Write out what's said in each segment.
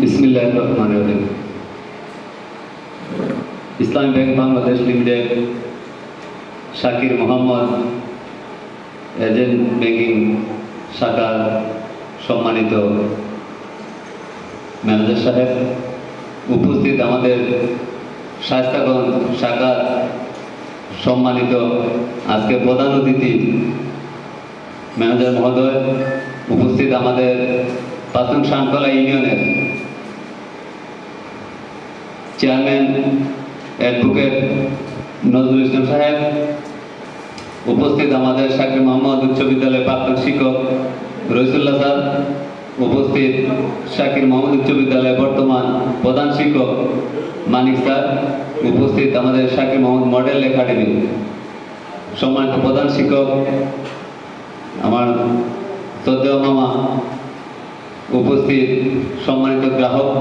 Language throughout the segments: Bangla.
বিসমিল্লাহ Islami bank Bangladesh limited Shakir Mohammad agent banking শাখার সম্মানিত ম্যানেজার সাহেব, উপস্থিত আমাদের শাস্তাগঞ্জ শাখার সম্মানিত আজকে প্রধান অতিথি ম্যানেজার মহোদয়, উপস্থিত আমাদের প্রাথমিক শানকলা ইউনিয়নের চেয়ারম্যান, অ্যাডভোকেট নজরুল ইসলাম সাহেব, উপস্থিত আমাদের শাকির মোহাম্মদ উচ্চ বিদ্যালয়ের প্রাক্তন শিক্ষক রইসুল্লাহ স্যার, উপস্থিত শাকির মোহাম্মদ উচ্চ বিদ্যালয়ের বর্তমান প্রধান শিক্ষক মানিক স্যার, উপস্থিত আমাদের শাকির মোহাম্মদ মডেল একাডেমি সম্মানিত প্রধান শিক্ষক, আমার শ্রদ্ধেয় মামা, উপস্থিত সম্মানিত গ্রাহক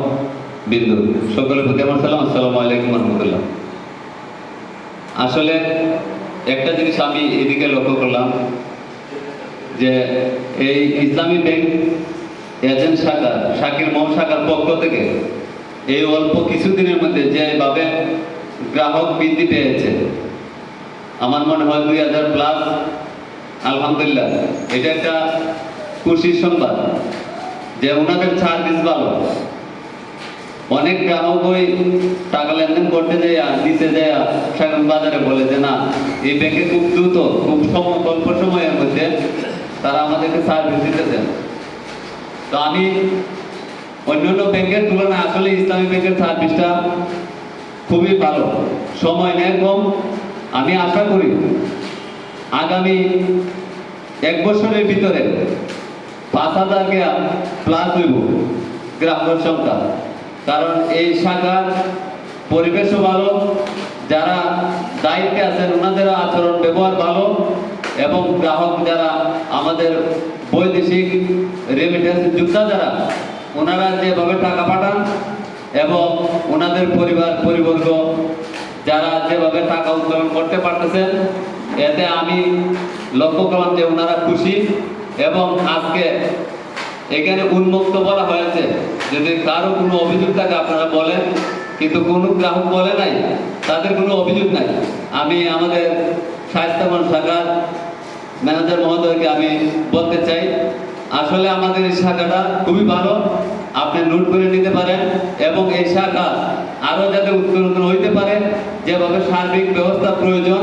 বিন্দু। সকলের প্রতি আমার সালাম, আসসালামু আলাইকুম রহমতুল্লাহ। আসলে একটা জিনিস আমি এদিকে লক্ষ্য করলাম, যে এই ইসলামী ব্যাংক, এজেন্ট শাখা শাকির মহ শাখার পক্ষ থেকে এই অল্প কিছুদিনের মধ্যে যেভাবে গ্রাহক বৃদ্ধি পেয়েছে, আমার মনে হয় দুই হাজার প্লাস, আলহামদুলিল্লাহ, এটা একটা খুশির সংবাদ, যে ওনাদের সার্ভিস ভালো। অনেক গ্রাহক ওই টাকা লেনদেন করতে যায় দিতে যায় সেখান বাজারে বলে যে, না, এই ব্যাংকে খুব দ্রুত, খুব সময় অল্প সময়ের মধ্যে তারা আমাদেরকে সার্ভিস দিতে দেন। তো আমি অন্যান্য ব্যাংকের তুলনায় আসলে ইসলামী ব্যাংকের সার্ভিসটা খুবই ভালো। সময় নেয় কম। আমি আশা করি আগামী এক বছরের ভিতরে পাঁচ হাজার প্লাস হইব গ্রাহকের সংখ্যা। কারণ এই শাখার পরিবেশও ভালো, যারা দায়িত্বে আছেন ওনাদের আচরণ ব্যবহার ভালো এবং গ্রাহক যারা আমাদের বৈদেশিক রেমিটেন্স যোদ্ধা যারা, ওনারা যেভাবে টাকা পাঠান এবং ওনাদের পরিবার, পরিবর্গ যারা যেভাবে টাকা উত্তোলন করতে পারতেছেন, এতে আমি লক্ষ্য করলাম যে ওনারা খুশি এবং আজকে এখানে উন্মুক্ত বলা যদি কারও কোনো অভিযোগ থাকে, আপনারা বলেন। কিন্তু কোনো গ্রাহক বলে নাই, তাদের কোনো অভিযোগ নাই। আমি আমাদের স্বাস্থ্যবান শাখার ম্যানেজার মহোদয়কে আমি বলতে চাই, আসলে আমাদের এই শাখাটা খুবই ভালো, আপনি নোট করে নিতে পারেন এবং এই শাখা আরও যাতে উত্তরোত্তর হইতে পারে, যেভাবে সার্বিক ব্যবস্থা প্রয়োজন,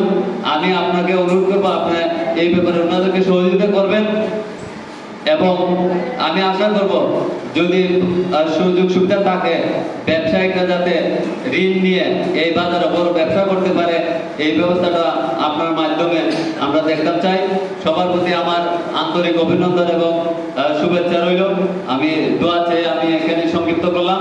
আমি আপনাকে অনুরোধ করব আপনার এই ব্যাপারে ওনাদেরকে সহযোগিতা করবেন। এবং আমি আশা করব যদি সুযোগ সুবিধা থাকে, ব্যবসায়িকরা যাতে ঋণ নিয়ে এই বাজারে বড় ব্যবসা করতে পারে, এই ব্যবস্থাটা আপনার মাধ্যমে আমরা দেখতে চাই। সবার প্রতি আমার আন্তরিক অভিনন্দন এবং শুভেচ্ছা রইল। আমি দোয়া চেয়ে আমি এখানে সংক্ষিপ্ত করলাম।